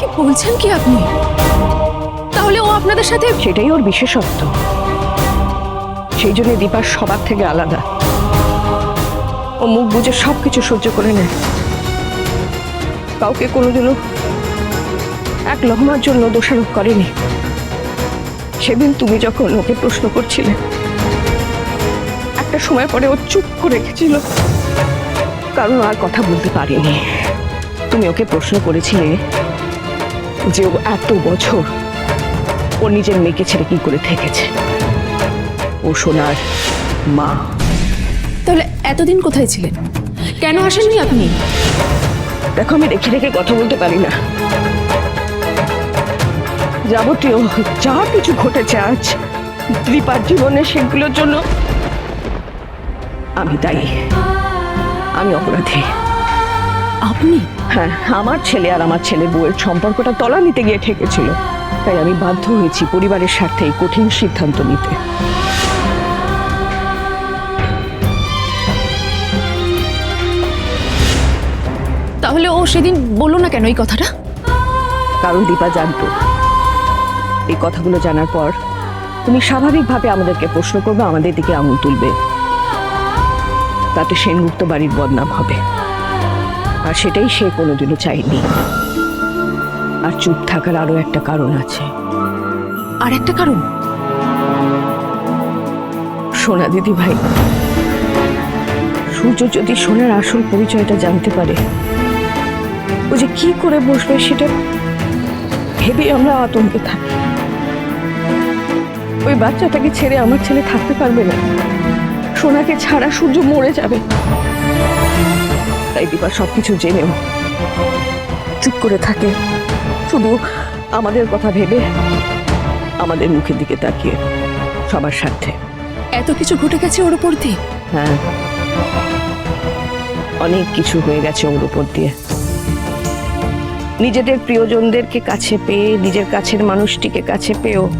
কি বলছেন কি আপনি? তাহলে ও আপনাদের সাথে সেটাই ওর বিশেষত্ব। সেই জন্য দীপার সবার থেকে আলাদা। ও মুখ বুঝে সব কিছু সহ্য করে নেয়। কাউকে কোনোদিনও এক লহমার জন্য দোষারোপ করেনি। সেদিন তুমি যখন ওকে প্রশ্ন করছিলে, একটা সময় পরে ও চুপ করে রেখেছিল কারণ আর কথা বলতে পারেনি। তুমি ওকে প্রশ্ন করেছিলে যে ও এত বছর ও নিজের মেয়েকে ছেড়ে কি করে থেকেছে? ও সোনার মা। তাহলে এতদিন কোথায় ছিলেন? কেন আসেননি আপনি? দেখো আমি রেখে রেখে কথা বলতে পারি না। যাবতীয় যা কিছু ঘটেছে আজ দীপার জীবনে সেগুলোর জন্য আমি দায়ী। আমি অপরাধী। আপনি? হ্যাঁ আমার ছেলে আর আমার ছেলে বউয়ের সম্পর্কটা তলা নিতে গিয়ে ঠেকেছিল। তাই আমি বাধ্য হয়েছি পরিবারের স্বার্থে এই কঠিন সিদ্ধান্ত নিতে। তাহলে ও সেদিন বলল না কেন এই কথাটা? কারণ দীপা জানতো। এই কথাগুলো জানার পর তুমি স্বাভাবিকভাবে আমাদেরকে প্রশ্ন করবে আমাদের দিকে আঙুল তুলবে। তাতে সেনগুপ্ত বাড়ির বদনাম হবে। আর সেটাই সে কোনোদিনও চায়নি। আর চুপ থাকার আরও একটা কারণ আছে। আর একটা কারণ? সোনা দিদি ভাই, সূর্য যদি সোনার আসল পরিচয়টা জানতে পারে, ও যে কি করে বসবে সেটা ভেবে আমরা আতঙ্কে থাকি। ওই বাচ্চাটাকে ছেড়ে আমার ছেলে থাকতে পারবে না। সোনাকে ছাড়া সূর্য মরে যাবে। তাই দীপা সবকিছু জেনেও। চুপ করে থাকে। শুধু আমাদের কথা ভেবে আমাদের মুখের দিকে তাকিয়ে সবার সাথে এত কিছু ঘটে গেছে ওর উপর দিয়ে? হ্যাঁ। অনেক কিছু হয়ে গেছে ওর উপর দিয়ে। নিজেদের প্রিয়জনদেরকে কাছে পেয়ে নিজের কাছের মানুষটিকে কাছে পেয়েও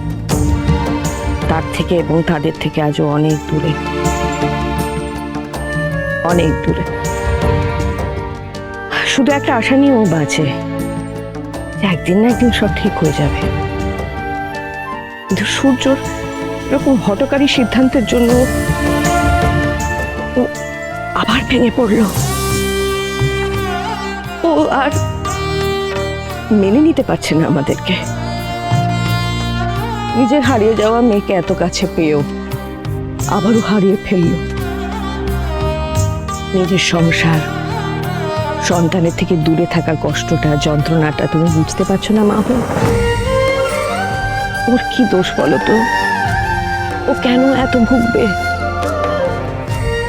তার থেকে এবং তাদের থেকে আজও অনেক দূরে। অনেক দূরে। শুধু একটা আশা নিয়ে ও বাঁচে একদিন না একদিন সব ঠিক হয়ে যাবে। কিন্তু সূর্যর এরকম হটকারী সিদ্ধান্তের জন্য ও আবার ভেঙে পড়ল। ও আর মেনে নিতে পারছে না আমাদেরকে। নিজের হারিয়ে যাওয়া মেয়েকে এত কাছে পেয়েও আবারও হারিয়ে ফেলল। নিজের সংসার সন্তানের থেকে দূরে থাকার কষ্টটা, যন্ত্রণাটা তুমি বুঝতে পারছ না, মা ওর কি দোষ বলো তো? ও কেন এত ভুগবে?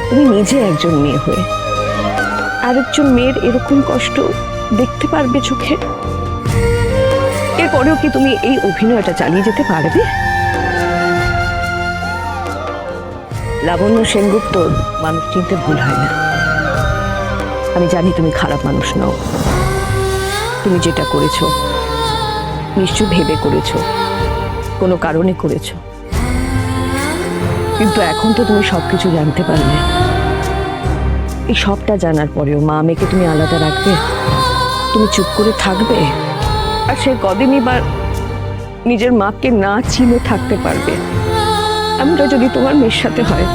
তুমি নিজে একজন মেয়ে হয়ে। আরেকজন মেয়ের এরকম কষ্ট দেখতে পারবে চোখে? এরপরেও কি তুমি এই অভিনয়টা চালিয়ে যেতে পারবে? লাবণ্য সেনগুপ্ত, মানুষ চিনতে ভুল হয় না। আমি জানি তুমি খারাপ মানুষ নও। তুমি যেটা করেছ নিশ্চয় ভেবে করেছ, কোনো কারণে করেছ। কিন্তু এখন তো তুমি সবকিছু জানতে পারলে। এই সবটা জানার পরেও মা মেয়েকে তুমি আলাদা রাখবে? তুমি চুপ করে থাকবে? আর সে কদিনই বা নিজের মাকে না চিনে থাকতে পারবে? এমনটা যদি তোমার মেয়ের সাথে হয়,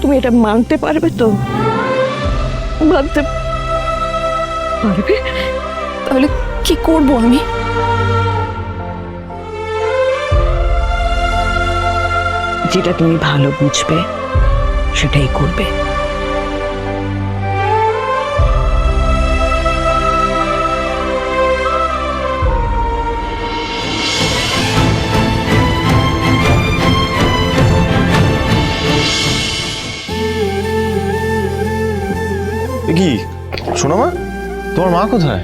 তুমি এটা মানতে পারবে তো? মানতে পারবে? তাহলে কি করব আমি? যেটা তুমি ভালো বুঝবে সেটাই করবে। কি? শোনো মা। তোমার মা কোথায়?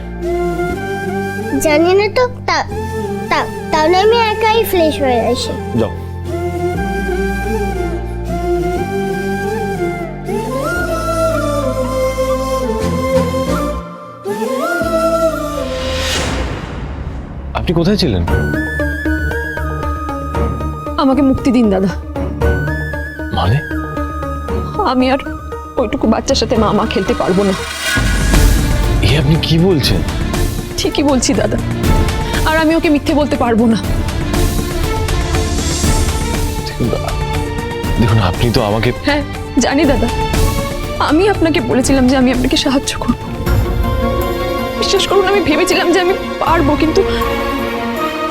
জানি না তো তা- তা- তাহলে আমি একাই ফ্রেশ হয়ে আসি। যাও। আপনি কোথায় ছিলেন? আমাকে মুক্তি দিন দাদা। মানে? আমি আর ওইটুকু বাচ্চার সাথে মা মা খেলতে পারব না। এ আপনি কি বলছেন? ঠিকই বলছি দাদা। আর আমি ওকে মিথ্যে বলতে পারব না। দেখুন আপনি তো আমাকে হ্যাঁ জানি দাদা। আমি আপনাকে বলেছিলাম যে আমি আপনাকে সাহায্য করব। বিশ্বাস করুন আমি ভেবেছিলাম যে আমি পারব কিন্তু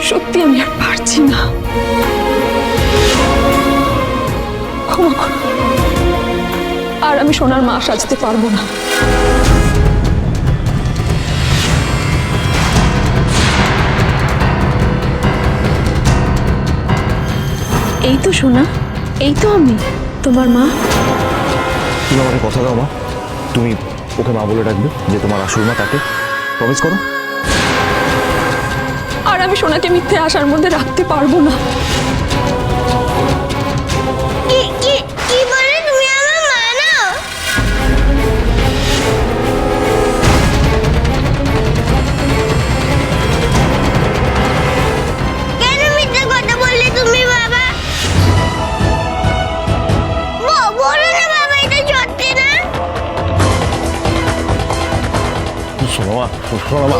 সত্যি আমি আর পারছি না। ক্ষমা করুন। আর আমি সোনার মা সাজতে পারব না। এই তো সোনা এই তো আমি। তোমার মা? তুমি আমাকে কথা দাও মা। তুমি ওকে মা বলে ডাকবে যে তোমার আসল মা তাকে। প্রমিস করো। আর আমি সোনাকে মিথ্যে আশার মধ্যে রাখতে পারব না।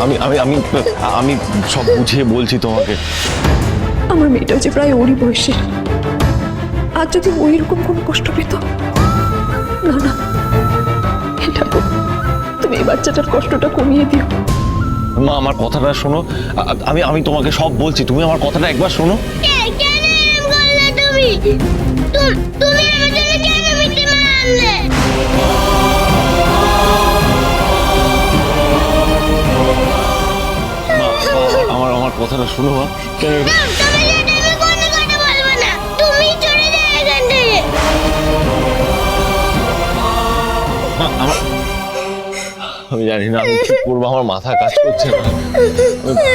আমি আমি আমি আমি সব বুঝিয়ে বলছি তোমাকে। আমার মেয়েটা যে প্রায় ওরই বয়সের আর যদি ওই রকম কোনো কষ্ট পেত? না না। ঠাকুর তুমি এই বাচ্চাটার কষ্টটা কমিয়ে দিও। মা আমার কথাটা শোনো। আমি আমি তোমাকে সব বলছি। তুমি আমার কথাটা একবার শোনো। তুমি? তুমি আমার জন্য কেন মিথ্যে মা থেকে। মা, আমার আমি জানি না আমি কি করব আমার মাথা কাজ করছে না। আমি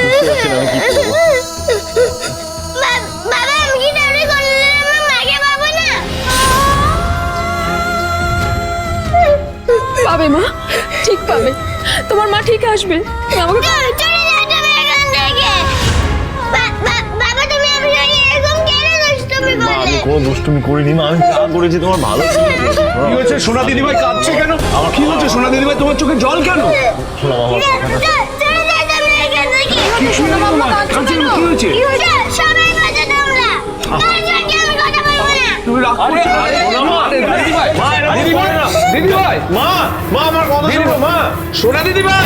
বুঝতে পারছি না আমি কি করব। পাবো মা ঠিক পাবে। তোমার মা ঠিক আসবে। আমাকে আমি করলে কোনো দুষ্টুমি করিনি মা। আমি যা করেছি তোমার ভালো কি হয়েছে সোনা দিদিভাই কাঁদছে কেন? কি হচ্ছে? সোনা দিদিভাই তোমার চোখে জল কেন? শোনো আমার কথাটা মা মা আমার কথা শোনো মা। সোনা দিদিভাই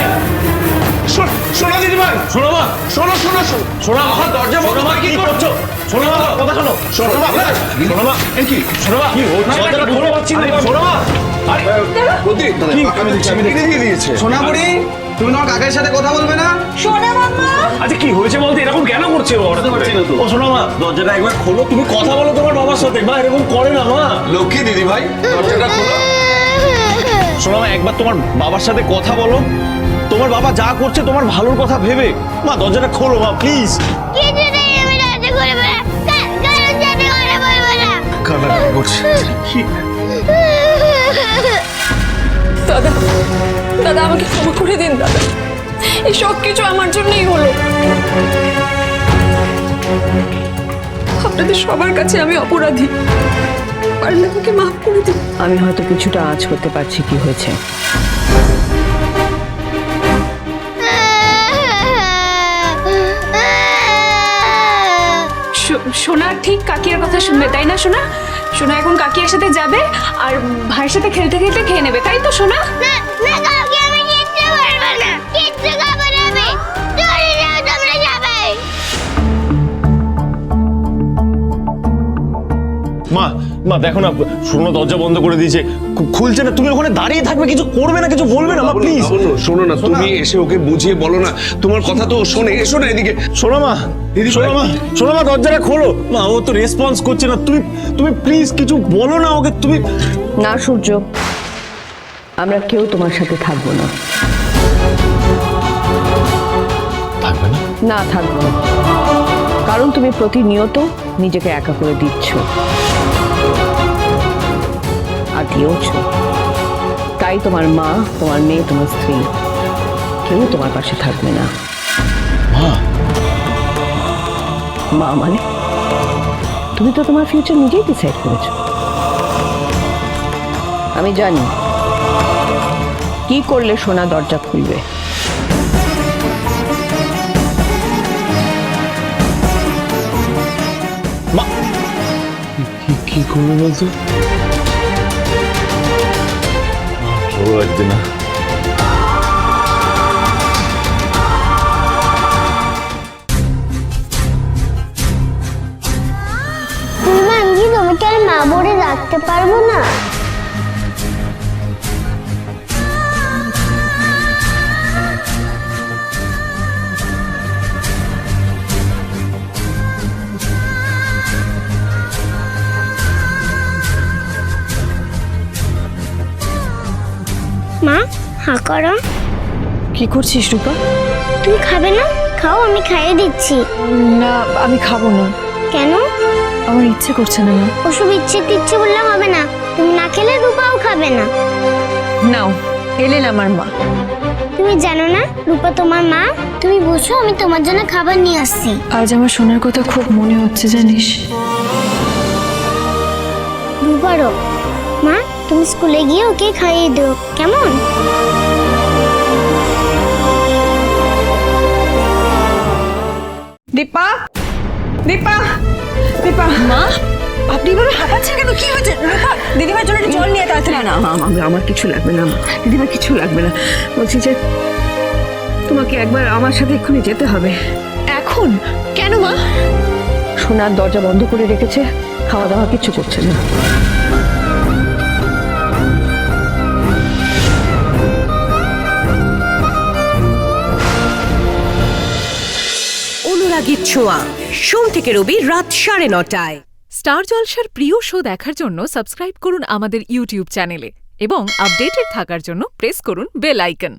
শো- সোনা দিদিভাই শোনো মা। শোনো শোনো শোনো। শোনো মা দরজা বন্ধ শোনো মা, কি করছ? শোনো মা কথা শোনো। শোনো মা শোনো মা এ কি? শোনো মা কি হচ্ছে? দরজাটা খোলো পাচ্ছি না। শোনো মা। আরে কি? আমি দেখছি আমি দেখছি দিয়েছে? সোনাপুরি তুমি তোমার কাকের সাথে কথা বলবে না? আচ্ছা কি হয়েছে বলতে? এরকম কেন করছে ও? বুঝতে পারছি না তো। ও শোনো মা। দরজাটা একবার খোলো। তুমি কথা বলো তোমার বাবার সাথে। মা এরকম করে না মা। লক্ষ্মী দিদি ভাই দরজাটা খোলো। শোনো একবার তোমার বাবার সাথে কথা বলো। তোমার বাবা যা করছে তোমার ভালোর কথা ভেবে। মা দরজাটা খোলো মা প্লিজ দাদা দাদা আমাকে ক্ষমা করে দিন দাদা। এই সব কিছু আমার জন্যই হলো। আপনাদের সবার কাছে আমি অপরাধী। পারলে আমাকে মাফ করে দিন। আমি হয়তো কিছুটা আজ করতে পারছি কি হয়েছে। সোনা ঠিক কাকিয়ার কথা শুনবে তাই না সোনা? সোনা এখন কাকিয়ার সাথে যাবে আর ভাইয়ের সাথে খেলতে খেলতে খেয়ে নেবে তাই তো সোনা? মা দেখো না শোনো দরজা বন্ধ করে দিয়েছে। খুলছে না তুমি ওখানে দাঁড়িয়ে থাকবে কিছু করবে না কিছু বলবে না মা প্লিজ শোনো শোনো না তুমি এসে ওকে বুঝিয়ে বলো না। তোমার কথা তো শোনে এসো না এদিকে। শোনো মা দিদি শোনো মা শোনো মা দরজাটা খোলো। মা ও তো রেসপন্স করছে না তুমি তুমি প্লিজ কিছু বলো না ওকে তুমি না সূর্য আমরা কেউ তোমার সাথে থাকব না। থাকবে না? না থাকব না। কারণ তুমি প্রতিনিয়ত নিজেকে একা করে দিচ্ছ। আগেও ছিল তাই তোমার মা তোমার মেয়ে তোমার স্ত্রী কেউ তোমার পাশে থাকবে না। মা? মানে? তুমি তো তোমার ফিউচার নিজেই ডিসাইড করেছ। আমি জানি। কি করলে সোনা দরজা খুলবে? কি করব বলতো? ভালো লাগছে না তুমি মাঙ্গি তোমাকে আর মা বলে রাখতে পারব না হা করো। কি করছিস রূপা? তুমি খাবে না? খাও আমি খাইয়ে দিচ্ছি। না আমি খাব না। কেন? আমার ইচ্ছে করছে না মা। ওসব ইচ্ছে টিচ্ছে বললে হবে না। তুমি না খেলে রূপাও খাবে না। নাও এলেন আমার মা। তুমি জানো না রূপা তোমার মা? তুমি বসো আমি তোমার জন্য খাবার নিয়ে আসছি। আজ আমার শোনার কথা খুব মনে হচ্ছে জানিস? রূপারও মা তুমি স্কুলে গিয়ে ওকে খাইয়ে দিও কেমন? দীপা দীপা দীপা। মা? আপনি এভাবে হাঁপাচ্ছেন কেন? কি হয়েছে? দিদিভাইয়ের জন্য একটু জল নিয়ে তাড়াতাড়ি না আমার আমার কিছু লাগবে না দিদিভাই কিছু লাগবে না। বলছি যে তোমাকে একবার আমার সাথে এক্ষুনি যেতে হবে। এখন? কেন মা? সোনার দরজা বন্ধ করে রেখেছে খাওয়া দাওয়া কিছু করছে না। অনুরাগীর ছোঁয়া। সোম থেকে রবি রাত সাড়ে নটায়। স্টার জলসার প্রিয় শো দেখার জন্য সাবস্ক্রাইব করুন আমাদের ইউটিউব চ্যানেলে এবং আপডেটেড থাকার জন্য প্রেস করুন বেল আইকন।